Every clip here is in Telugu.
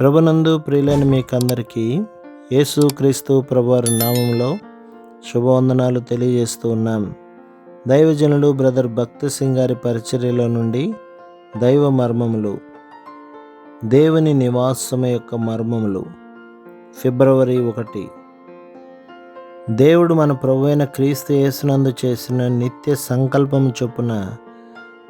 ప్రభునందు ప్రియులైన మీకందరికీ యేసు క్రీస్తు ప్రభువారి నామంలో శుభవందనాలు తెలియజేస్తూ ఉన్నాం. దైవజనుడు బ్రదర్ భక్తి సింగ్ గారి పరిచర్యలో నుండి దైవ మర్మములు దేవుని నివాసము యొక్క మర్మములు. ఫిబ్రవరి ఒకటి. దేవుడు మన ప్రభువైన క్రీస్తు యేసునందు చేసిన నిత్య సంకల్పము చొప్పున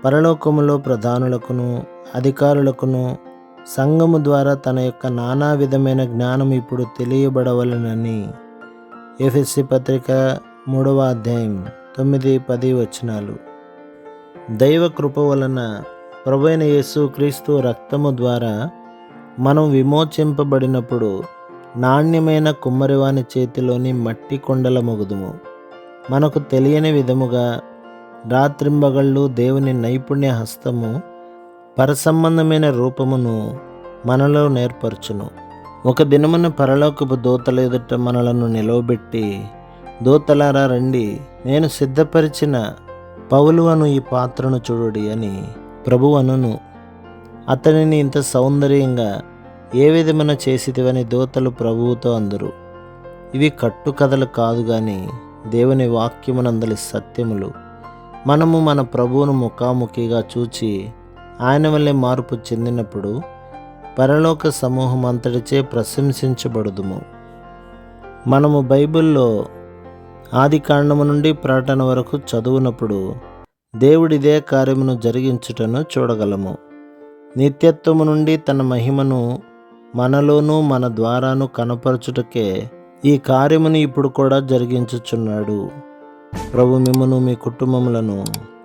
పరలోకములో ప్రధానులకును అధికారులకును సంఘము ద్వారా తన యొక్క నానా విధమైన జ్ఞానం ఇప్పుడు తెలియబడవలనని ఎఫ్ఎస్సి పత్రిక మూడవ అధ్యాయం తొమ్మిది పది వచనాలు. దైవ కృప వలన ప్రభైన యేసు క్రీస్తు రక్తము ద్వారా మనం విమోచింపబడినప్పుడు నాణ్యమైన కుమ్మరివాని చేతిలోని మట్టి కొండల మొగుదుము. మనకు తెలియని విధముగా రాత్రింబగళ్ళు దేవుని నైపుణ్య హస్తము పరసంబంధమైన రూపమును మనలో నేర్పరచును. ఒక దినమున పరలోకపు దూతల ఎదుట మనలను నిలవబెట్టి దూతలారా రండి నేను సిద్ధపరిచిన పౌలు అను ఈ పాత్రను చూడుడి అని ప్రభు అనును. అతనిని ఇంత సౌందర్యంగా ఏ విధమైన చేసిదివని దూతలు ప్రభువుతో అందరు. ఇవి కట్టుకథలు కాదు కానీ దేవుని వాక్యమునందలి సత్యములు. మనము మన ప్రభువును ముఖాముఖిగా చూచి ఆయన వల్లే మార్పు చెందినప్పుడు పరలోక సమూహం అంతటిచే ప్రశంసించబడుదుము. మనము బైబిల్లో ఆది కాండము నుండి ప్రకటన వరకు చదువునప్పుడు దేవుడిదే కార్యమును జరిగించుటను చూడగలము. నిత్యత్వము నుండి తన మహిమను మనలోనూ మన ద్వారాను కనపరచుటకే ఈ కార్యమును ఇప్పుడు కూడా జరిగించుచున్నాడు. ప్రభు మిమ్మను మీ కుటుంబములను